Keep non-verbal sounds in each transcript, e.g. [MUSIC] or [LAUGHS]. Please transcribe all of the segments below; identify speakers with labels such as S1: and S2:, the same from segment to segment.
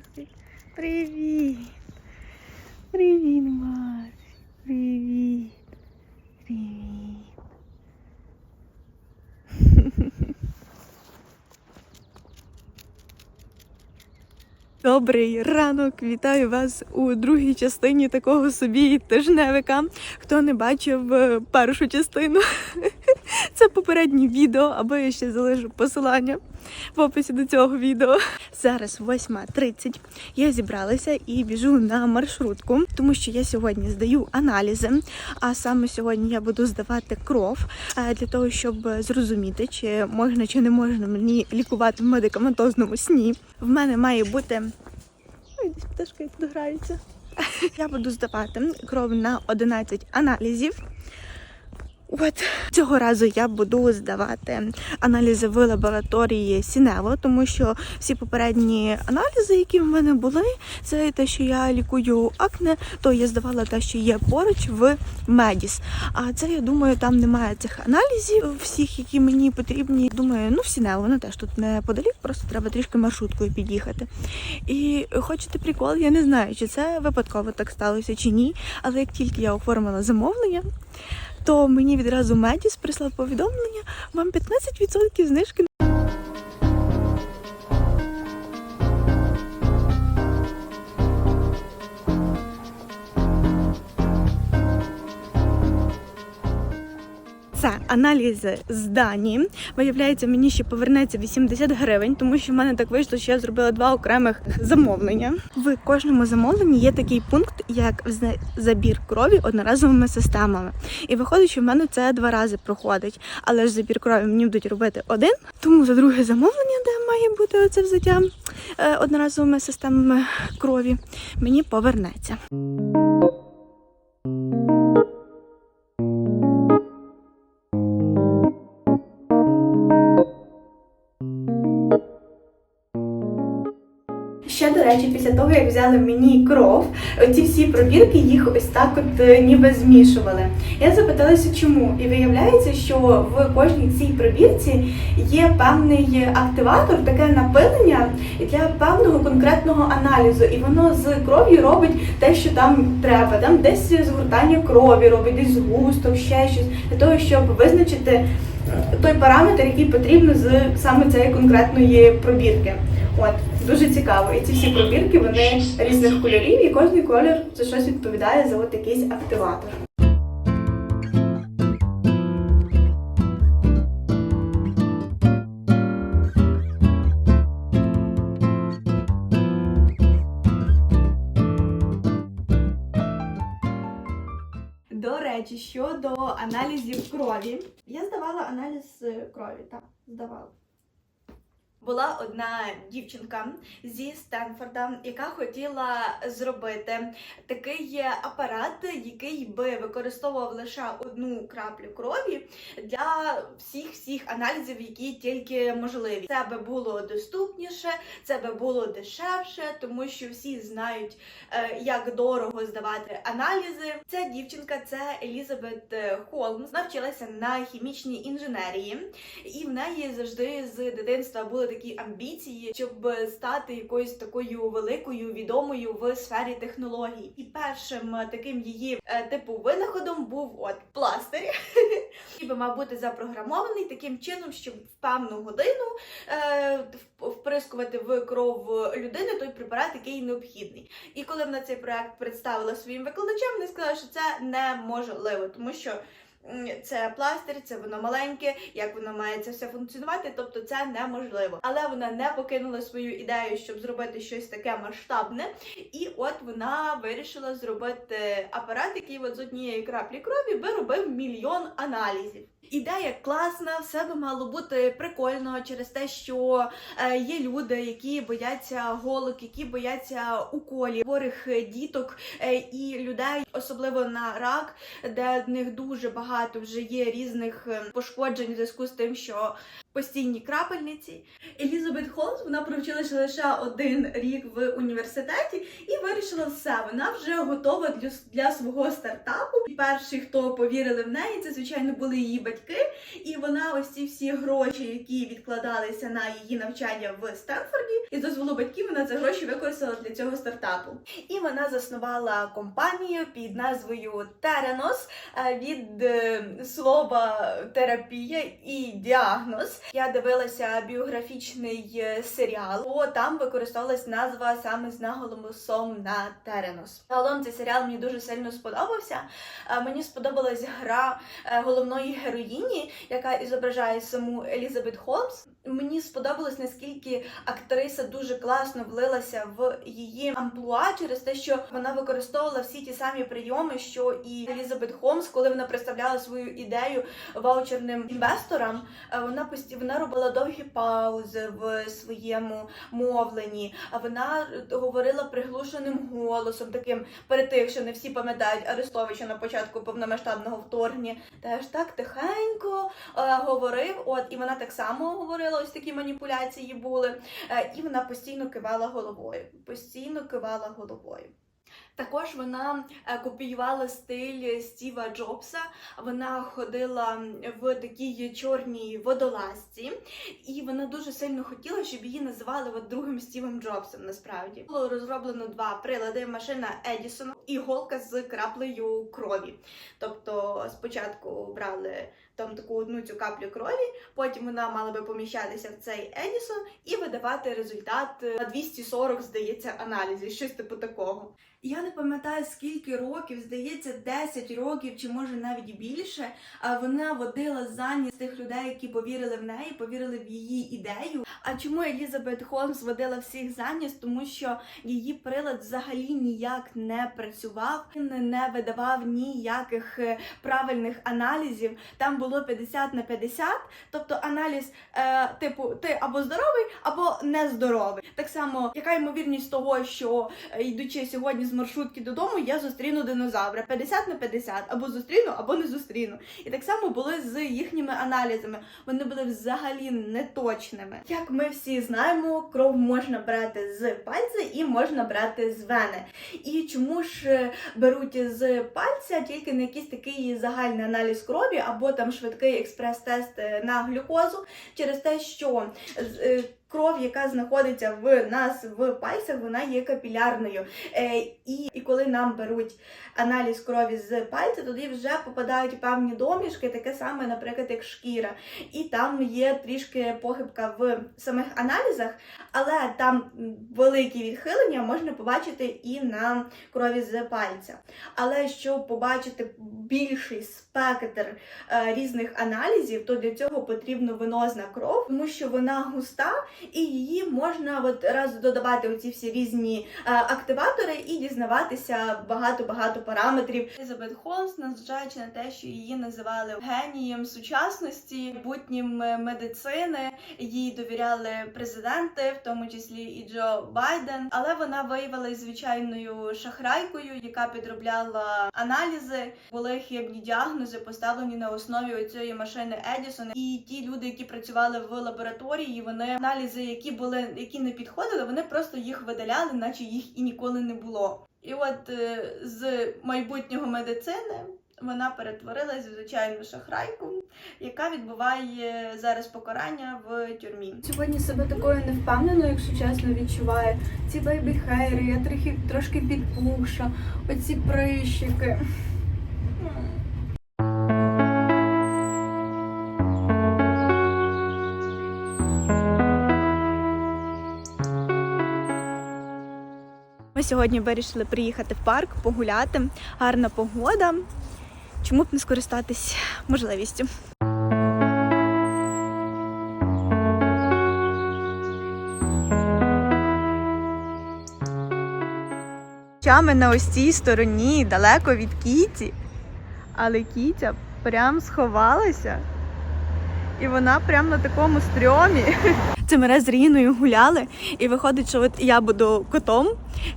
S1: Марсик. Привіт. Привіт, Марсик. Привіт. Привіт. Добрий ранок! Вітаю вас у другій частині такого собі тижневика. Хто не бачив е, першу частину, [LAUGHS] це попереднє відео, або я ще залишу посилання в описі до цього відео. Зараз 8.30. Я зібралася і біжу на маршрутку, тому що я сьогодні здаю аналізи. А саме сьогодні я буду здавати кров е, для того, щоб зрозуміти, чи можна чи не можна мені лікувати в медикаментозному сні. В мене має бути. Ой, десь пташки тут граються. [LAUGHS] Я буду здавати кров на 11 аналізів. От цього разу я буду здавати аналізи в лабораторії Сінево, тому що всі попередні аналізи, які в мене були, це те, що я лікую акне, то я здавала те, що є поруч в Медіс. А це я думаю, там немає цих аналізів, всіх, які мені потрібні. Думаю, ну в Сінево, воно теж тут неподалік, просто треба трішки маршруткою під'їхати. І хочете прикол, я не знаю, чи це випадково так сталося чи ні. Але як тільки я оформила замовлення, то мені відразу Медіс прислав повідомлення, вам 15% знижки. Аналізи здані. Виявляється, мені ще повернеться 80 гривень, тому що в мене так вийшло, що я зробила два окремих замовлення. В кожному замовленні є такий пункт, як забір крові одноразовими системами. І виходить, що в мене це два рази проходить. Але ж забір крові мені будуть робити один. Тому за друге замовлення, де має бути оце взяття е, одноразовими системами крові, мені повернеться. Того як взяли мені кров, ці всі пробірки їх ось так от е, ніби змішували. Я запиталася, чому, і виявляється, що в кожній цій пробірці є певний активатор, таке напилення для певного конкретного аналізу, і воно з кров'ю робить те, що там треба. Там десь згортання крові робить, десь згусток, ще щось для того, щоб визначити той параметр, який потрібно з саме цієї конкретної пробірки. От дуже цікаво. І ці всі пробірки вони різних кольорів, і кожний колір за щось відповідає за от якийсь активатор. До речі, щодо аналізів крові. Я здавала аналіз е, крові, так, здавала. Була одна дівчинка зі Стенфорда, яка хотіла зробити такий апарат, який би використовував лише одну краплю крові для всіх всіх аналізів, які тільки можливі. Це би було доступніше, це би було дешевше, тому що всі знають, е, як дорого здавати аналізи. Ця дівчинка це Елізабет е, Холмс, навчилася на хімічній інженерії, і в неї завжди з дитинства були такі амбіції, щоб стати якоюсь такою великою відомою в сфері технологій. І першим е, таким її е, типу винаходом був от пластир, [LAUGHS] який мав бути запрограмований таким чином, щоб в певну годину е, вприскувати в кров людини той препарат, який необхідний. І коли вона цей проект представила своїм викладачам, вони сказали, що це неможливо, тому що. Це пластир, це воно маленьке, як воно має це все функціонувати, тобто це неможливо. Але вона не покинула свою ідею, щоб зробити щось таке масштабне. І от вона вирішила зробити апарат, який от з однієї краплі крові би робив мільйон аналізів. Ідея класна, все би мало бути прикольно через те, що е, є люди, які бояться голок, які бояться уколів, хворих діток е, і людей, особливо на рак, де в них дуже багато вже є різних е, пошкоджень в зв'язку з тим, що постійні крапельниці. Елізабет Холмс вона провчилася лише один рік в університеті і вирішила все. Вона вже готова для свого стартапу. І перші, хто повірили в неї, це звичайно були її батьки. І вона ось ці всі гроші, які відкладалися на її навчання в Стенфорді, і дозволу батьків вона ці гроші використала для цього стартапу. І вона заснувала компанію під назвою Теранос е, від е, слова терапія і діагноз. Я дивилася біографічний е, серіал, о там використовувалась назва саме з наголосом на Теренос. Загалом цей серіал мені дуже сильно сподобався. Е, Мені сподобалась гра головної героїні, яка ізображає саму Елізабет Холмс. Мені сподобалось наскільки актриса дуже класно влилася в її амплуа через те, що вона використовувала всі ті самі прийоми, що і Елізабет Холмс, коли вона представляла свою ідею ваучерним інвесторам. е, Вона пості... вона робила довгі паузи в своєму мовленні. А вона говорила приглушеним голосом, таким перед тим, що не всі пам'ятають Арестовича на початку повномасштабного вторгнення. Теж так тихенько е, говорив. От і вона так само говорила. Ось такі маніпуляції були. Е, і вона постійно кивала головою. Постійно кивала головою. Також вона е, копіювала стиль Стіва Джобса. Вона ходила в такій чорній водолазці, і вона дуже сильно хотіла, щоб її називали другим Стівом Джобсом. Насправді було розроблено два прилади: машина Едісона і голка з краплею крові. Тобто, спочатку брали там таку одну цю каплю крові, потім вона мала би поміщатися в цей Едісон і видавати результат е, на 240, здається, аналізів, щось типу такого. Я не пам'ятаю скільки років, здається, 10 років чи може навіть більше. А вона водила за тих людей, які повірили в неї, повірили в її ідею. А чому Елізабет Холмс водила всіх за? Тому що її прилад взагалі ніяк не працював, він не видавав ніяких е, правильних аналізів. Там було 50 на 50, тобто аналіз е, типу ти або здоровий, або нездоровий. Так само, яка ймовірність того, що е, йдучи сьогодні з маршрутки додому, я зустріну динозавра 50 на 50, або зустріну, або не зустріну. І так само було з їхніми аналізами. Вони були взагалі неточними. Як ми всі знаємо, кров можна брати з пальця і можна брати з вени. І чому ж беруть з пальця тільки на якийсь такий загальний аналіз крові, або там швидкий експрес-тест на глюкозу, через те, що е, кров, яка знаходиться в нас в пальцях, вона є капілярною. Е, і, і коли нам беруть аналіз крові з пальця, тоді вже попадають певні домішки, таке саме, наприклад, як шкіра. І там є трішки похибка в самих аналізах, але там великі відхилення можна побачити і на крові з пальця. Але щоб побачити більший спектр е, різних аналізів, то для цього потрібна венозна кров, тому що вона густа і її можна от раз додавати оці всі різні е, активатори і дізнаватися багато-багато параметрів. Елізабет Холмс, незважаючи на те, що її називали генієм сучасності, майбутнім е, медицини, їй довіряли президенти, в тому числі і Джо Байден. Але вона виявилась звичайною шахрайкою, яка підробляла аналізи. Були хибні діагнози, поставлені на основі цієї машини Едісон. І ті люди, які працювали в лабораторії, вони аналізи, які були, які не підходили, вони просто їх видаляли, наче їх і ніколи не було. І от е, з майбутнього медицини вона перетворилась в звичайну шахрайку, яка відбуває зараз покарання в тюрмі. Сьогодні себе такою невпевненою, якщо чесно, відчуваю. Ці бейбі-хейри, я трохи трошки підпухша, оці прищики. Ми сьогодні вирішили приїхати в парк, погуляти. Гарна погода. Чому б не скористатись можливістю? Чами на ось цій стороні, далеко від кіті. Але кітя прям сховалася. І вона прям на такому стрьомі. Раз з Ріною гуляли, і виходить, що от я буду котом,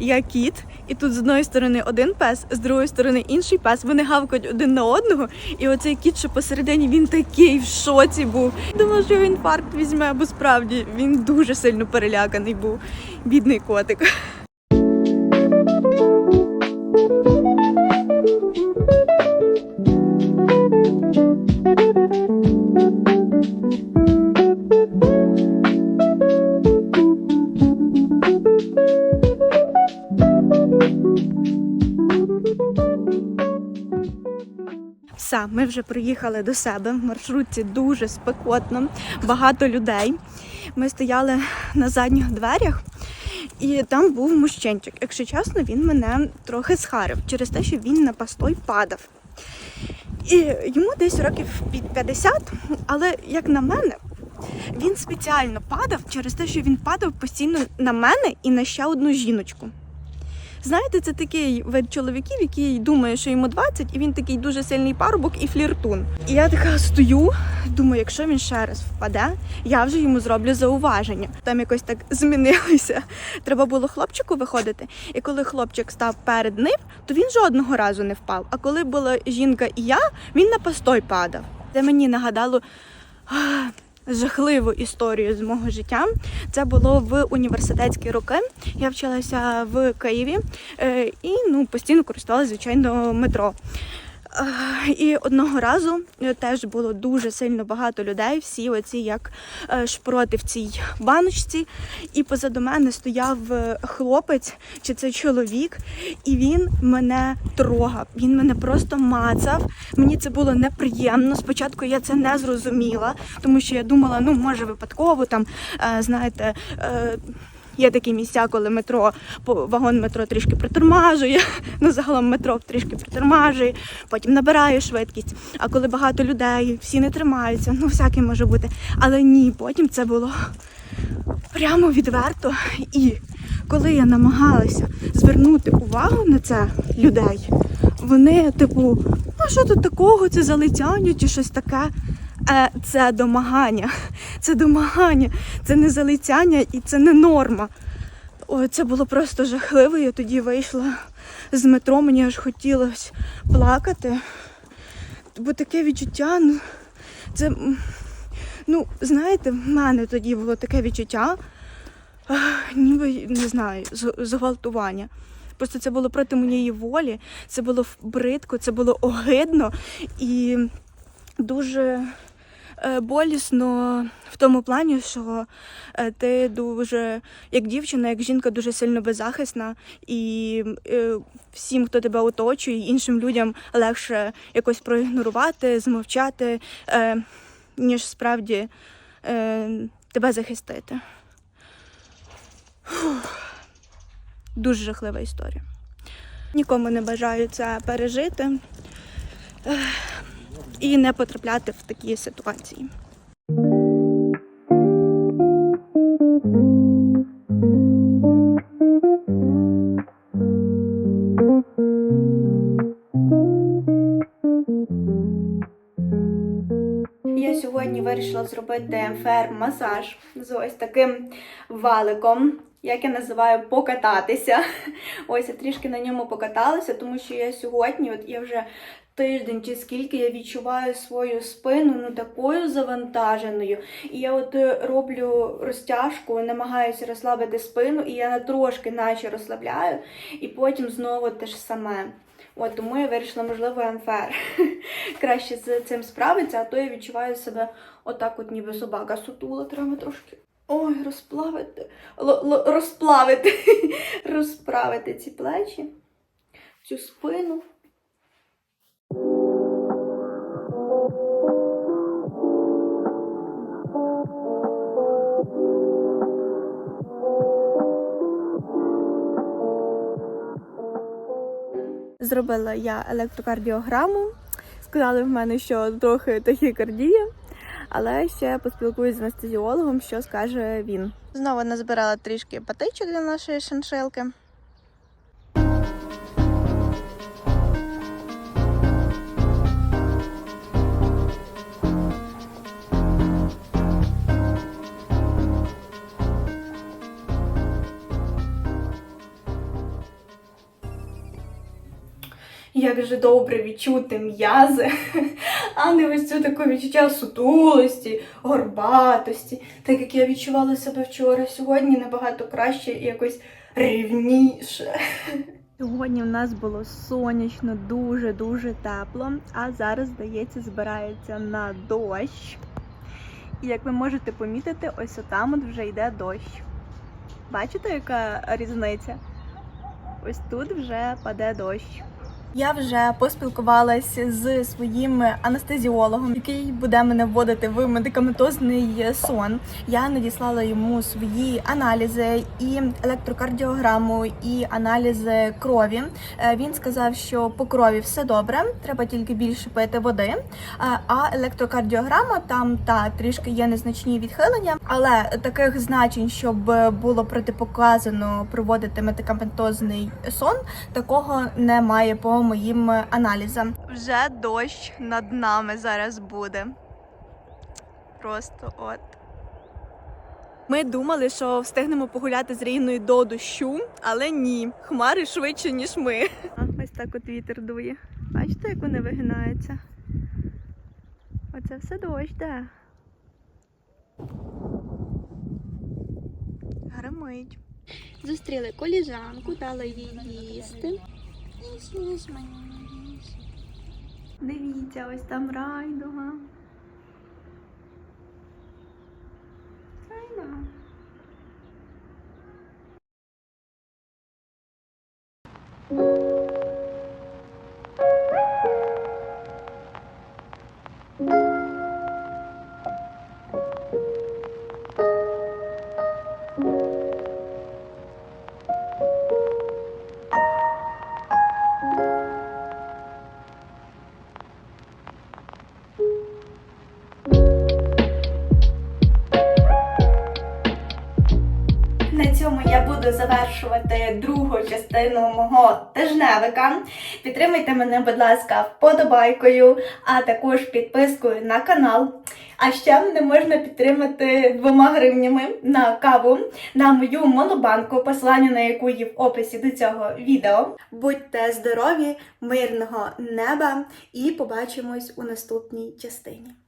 S1: я кіт, і тут з одної сторони один пес, з другої сторони інший пес. Вони гавкають один на одного. І оцей кіт, що посередині, він такий в шоці був. Думав, що він парк візьме, бо справді він дуже сильно переляканий був. Бідний котик. Ми вже приїхали до себе. В маршрутці дуже спекотно, багато людей. Ми стояли на задніх дверях, і там був мужчинчик. Якщо чесно, він мене трохи схарив через те, що він на постой падав. І йому десь років під 50, але як на мене, він спеціально падав через те, що він падав постійно на мене і на ще одну жіночку. Знаєте, це такий вид чоловіків, який думає, що йому 20, і він такий дуже сильний парубок і фліртун. І я така стою, думаю, якщо він ще раз впаде, я вже йому зроблю зауваження. Там якось так змінилося. Треба було хлопчику виходити. І коли хлопчик став перед ним, то він жодного разу не впав. А коли була жінка і я, він на постой падав. Це мені нагадало. Жахливу історію з мого життя. Це було в університетські роки. Я вчилася в Києві е, і ну, постійно користувалася, звичайно, метро. Е, І одного разу е, теж було дуже сильно багато людей, всі оці як е, шпроти в цій баночці. І позаду мене стояв хлопець, чи це чоловік, і він мене трогав. Він мене просто мацав. Мені це було неприємно. Спочатку я це не зрозуміла, тому що я думала, ну може випадково там, знаєте. Є такі місця, коли метро вагон метро трішки притормажує. [LAUGHS] Ну загалом метро трішки притормажує, потім набирає швидкість. А коли багато людей, всі не тримаються, ну всяке може бути. Але ні, потім це було прямо відверто. І коли я намагалася звернути увагу на це людей, вони, типу, ну що тут такого, це залицяння чи щось таке. Е, це домагання. Це домагання, це не залицяння і це не норма. Ой, це було просто жахливо. Я тоді вийшла з метро, мені аж хотілося плакати. Бо таке відчуття, ну, це, ну, знаєте, в мене тоді було таке відчуття, ніби, не знаю, зґвалтування. Просто це було проти моєї волі, це було бридко, це було огидно і дуже болісно в тому плані, що е, ти дуже, як дівчина, як жінка, дуже сильно беззахисна, і е, всім, хто тебе оточує, іншим людям легше якось проігнорувати, змовчати, е, ніж справді е, тебе захистити. Дуже жахлива історія. Нікому не бажаю це пережити і не потрапляти в такі ситуації. Я сьогодні вирішила зробити ФР-масаж з ось таким валиком, як я називаю, покататися. Ось я трішки на ньому покаталася, тому що я сьогодні, от я вже тиждень чи скільки я відчуваю свою спину ну такою завантаженою. І я от е, роблю розтяжку, намагаюся розслабити спину, і я на трошки наче розслабляю, і потім знову те ж саме. От тому я вирішила, можливо, МФР [LAUGHS] краще з цим справиться, а то я відчуваю себе отак, от ніби собака сутула, треба трошки. Ой, розплавити, розплавити, [LAUGHS] розправити ці плечі, цю спину. Зробила я електрокардіограму. Сказали в мене, що трохи тахікардія, але ще поспілкуюсь з анестезіологом, що скаже він. Знову назбирала трішки патичок для нашої шиншилки. Вже добре відчути м'язи, а не ось цю таке відчуття сутулості, горбатості. Так як я відчувала себе вчора, сьогодні набагато краще і якось рівніше. Сьогодні в нас було сонячно, дуже-дуже тепло, а зараз, здається, збирається на дощ. І як ви можете помітити, ось отам от вже йде дощ. Бачите, яка різниця? Ось тут вже паде дощ. Я вже поспілкувалася з своїм анестезіологом, який буде мене вводити в медикаментозний сон. Я надіслала йому свої аналізи і електрокардіограму, і аналізи крові. Е, Він сказав, що по крові все добре, треба тільки більше пити води. Е, А електрокардіограма там та трішки є незначні відхилення, але таких значень, щоб було протипоказано проводити медикаментозний сон, такого немає по моїм аналізам. Вже дощ над нами зараз буде. Просто от. Ми думали, що встигнемо погуляти з Ріною до дощу, але ні, хмари швидше, ніж ми. Ось так от вітер дує. Бачите, як вони вигинаються? Оце все дощ, де. Гримить.
S2: Зустріли коліжанку, дали їй їсти.
S1: Дивіться, ось там райдуга. Райдуга. Цьому я буду завершувати другу частину мого тижневика. Підтримайте мене, будь ласка, вподобайкою, а також підпискою на канал. А ще мене можна підтримати двома гривнями на каву на мою монобанку, посилання на яку є в описі до цього відео. Будьте здорові, мирного неба і побачимось у наступній частині.